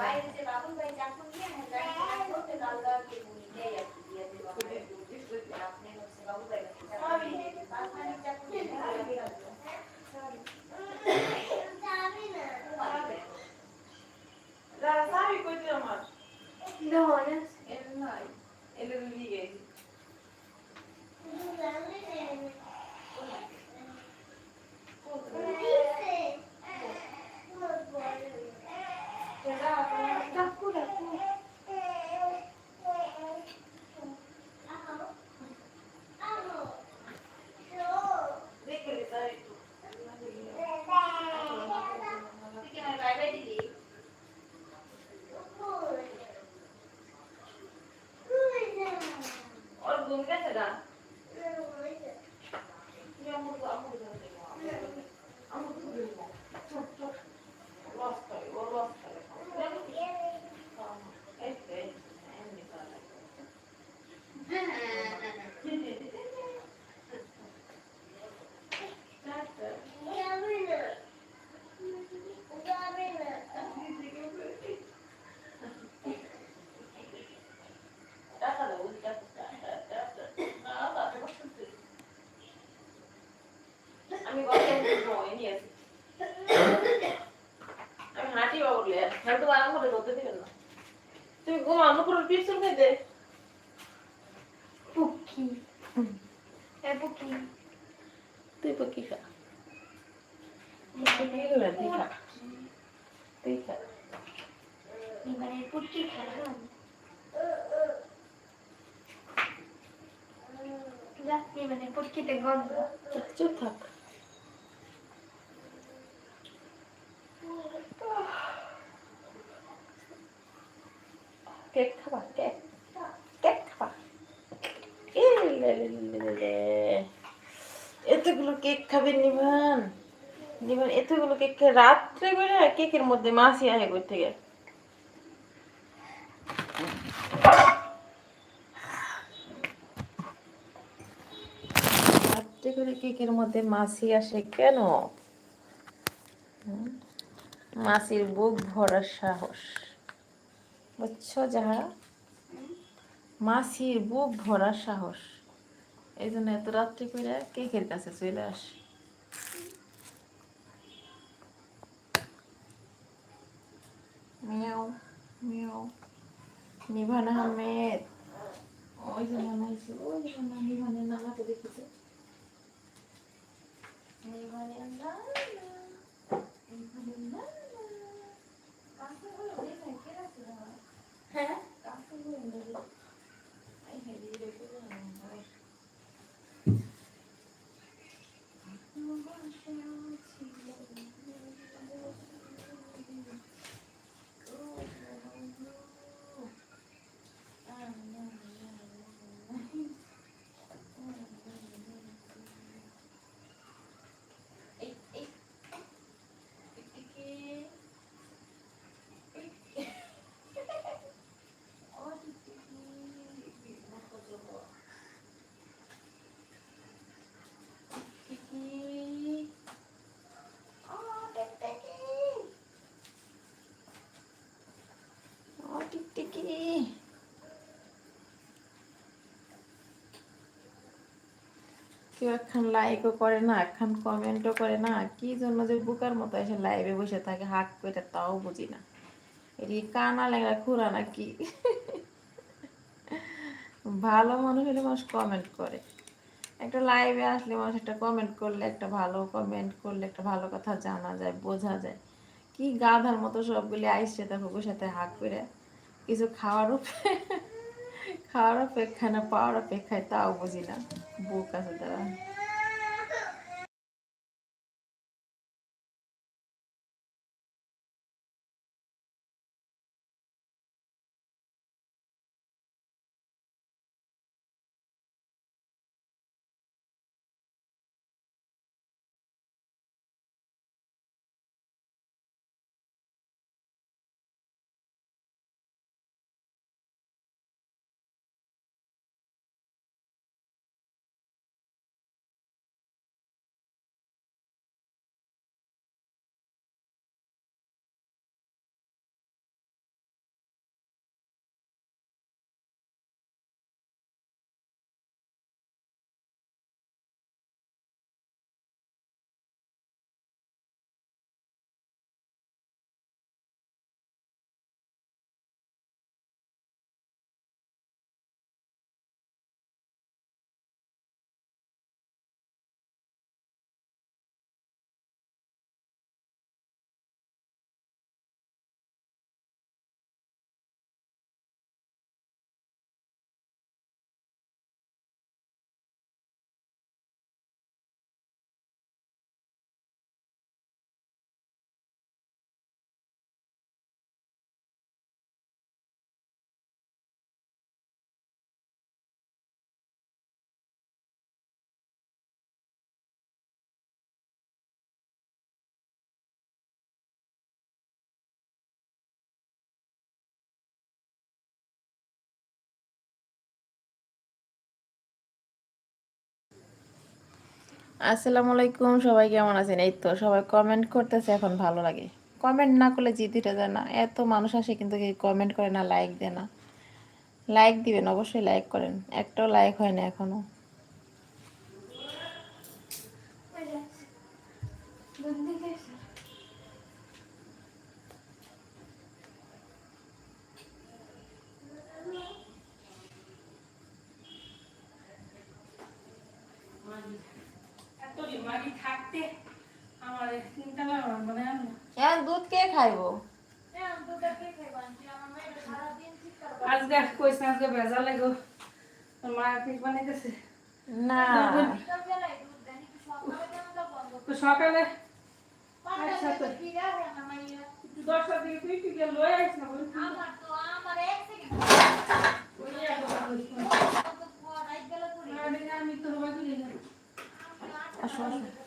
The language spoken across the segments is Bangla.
বাইরে যে বাবুল ভাই চাকরি নিয়ে না গাড়ি করতে আল্লাহ কে বলি দেয় আর কি দিয়ে দেব আপনি হচ্ছে বাবুল ভাই চাকরি নিয়ে পাঁচ মাস চাকরি নিয়ে যারা সাবি কইতে আমার Dones. এর নাই এলে লিগে Daku, daku. দেখে রে তাই তুই কি আমার বাই বাই দিলি ওর ঘুম গেছে না আমি ঘরে নিয়ে আসি আমি হাঁটি আরাম করে দিবেন না তুমি. তুই পক্ষী খা তুই gondo. চুপ থাক কেক খাবা? কেক। এতগুলো কেক এতগুলো কেক রাত্রে করে কেকের মধ্যে কই থেকে? রাত্রে করে কেকের মধ্যে আসে কেন? মাছির বুক ভরার সাহস। বুঝছ, যাহা? মাছির বুক ভরার সাহস। এই জন্য এত রাত্রি করে কেকের কাছে চলে আস। মিয়াও নিভান আহমেদ ওই যে বানাইছে ওই নানাকে দেখেছে। নিভানের নানা নিভানের নানা কাছে হলো দেখে কে আছে Hah? কাছে হলো দেখে আই হেরি রেখে না টিকটিকি কেউ একখান লাইকও করে না, একখান কমেন্টও করে না, কি জন্য যে বুকার মতো এসে লাইভে বসে থাকে হাক করে তাও বুঝি না। এটি কানা লেগা খুঁড়া না কি ভালো মানুষ হলে মানুষ কমেন্ট করে। একটা লাইভে আসলে মানুষ একটা কমেন্ট করলে, একটা ভালো কমেন্ট করলে, একটা ভালো কথা জানা যায়, বোঝা যায়। কি গাধার মতো সবগুলি আইসছে তারপর বসে হাক করে কিছু খাওয়ার খাওয়ার অপেক্ষা না পাওয়ার অপেক্ষায় তাও বুঝি না। বুক আছে তারা আসসালামু আলাইকুম, সবাই কেমন আছেন? এই তো সবাই কমেন্ট করতেছে, এখন ভালো লাগে। কমেন্ট না করলে জিতিটা যায় না। এত মানুষ আসে কিন্তু কমেন্ট করে না লাইক দেয় না। লাইক দিবেন, অবশ্যই লাইক করেন। একটাও লাইক হয় না এখনও। লয়ে আসিস না বলি আমি তো আসো আসো।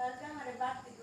हमारे बात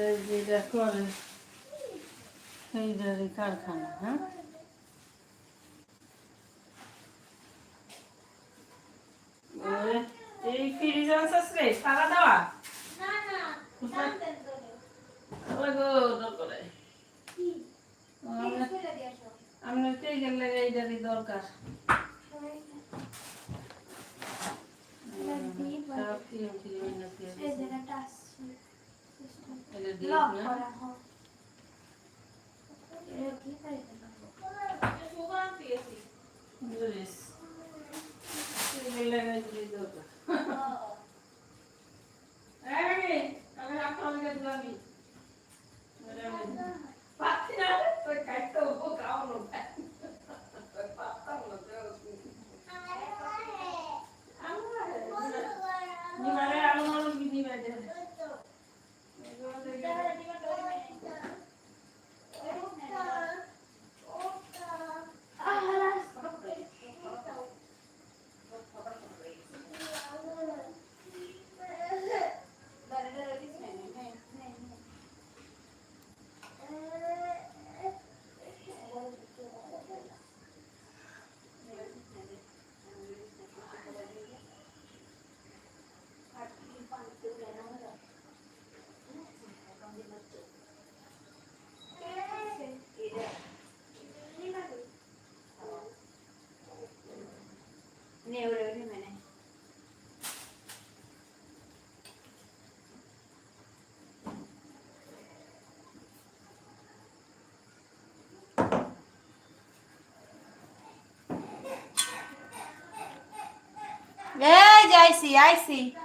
আমাদের যেটা করে সেইটারই কারখানা হ্যাঁ? এই ফ্রিজ আছে সারা দেওয়া? এইটারই দরকার? Öyle değil Laf mi? para. Dürüst. Sinirlerine gidiyordu. Evet. Ama yapmamı getirdim. Bak, sen de kaçta bu kavramı. I see, I see.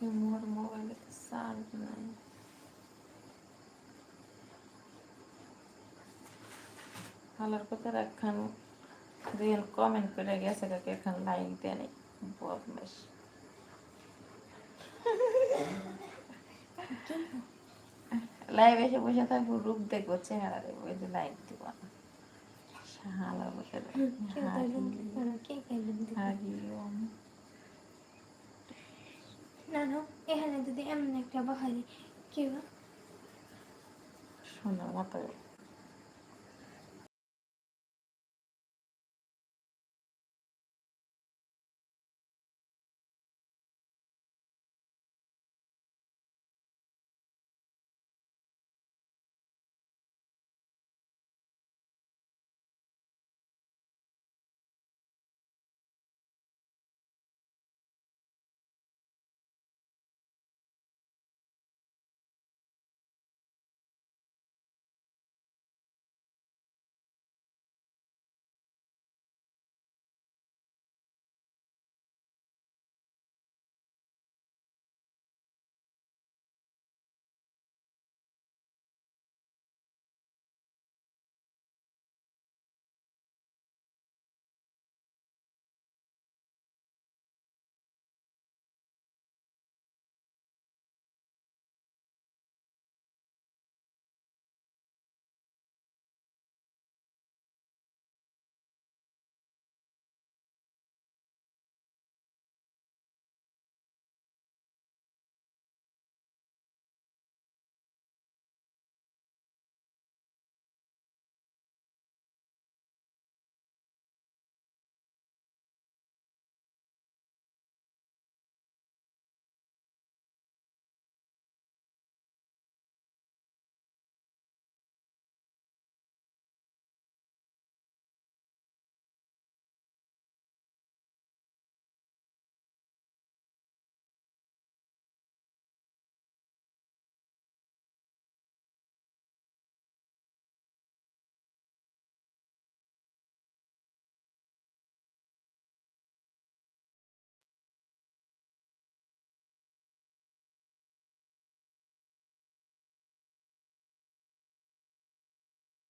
মোর মোবাইলে তো চার্জ নাই ভালোর কথা এখন দুজন কমেন্ট করে গেছে কাকে এখন লাইক দেয়নি বদমাস লাইভ এসে বসে থাকব রূপ দেখব চেহারা দেখব এই যে লাইক দিব না শালা বসে থাকব খাইবেন হারিওম না না এখানে যদি এমন একটা বাহারি কেউ শোনা মতো